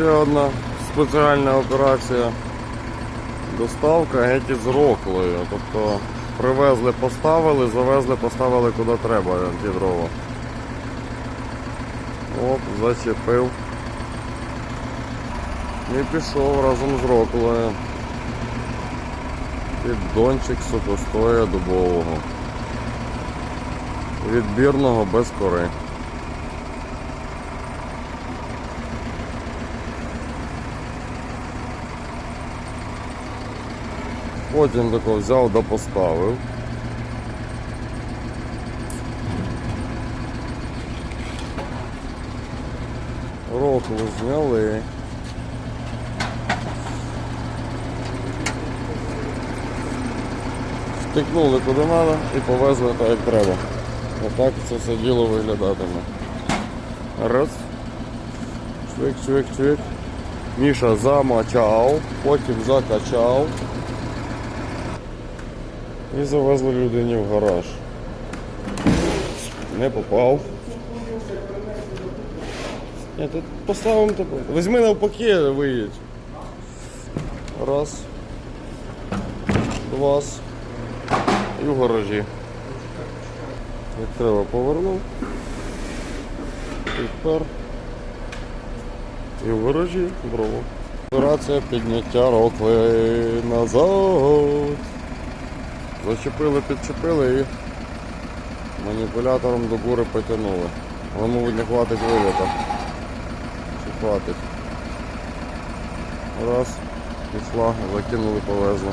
Ще одна спеціальна операція. Доставка геть із роклою. Тобто привезли, поставили, завезли, поставили куди треба ті дрова. Оп, зачепив. І пішов разом з роклою. Піддончик сухостоя дубового. Відбірного без кори. Потім тако взяв да поставив. Роклу зняли. Втикнули куди треба і повезли так як треба. Отак це все діло виглядатиме. Раз. Чвик, чвик, чвик. Міша замочав, потім закачав. І завезли людині в гараж. Не попав. Ні, тут поставимо тебе. Візьми навпаки, виїдь. Раз. Два. І в гаражі. Як треба повернув. Тепер. І в гаражі брово. Операція підняття рокли назад. Зачепили, підчепили і маніпулятором до гури потягнули. Воно, мабуть, не хватить виліта. Чи хватить? Раз, пішла, закинули, повезли.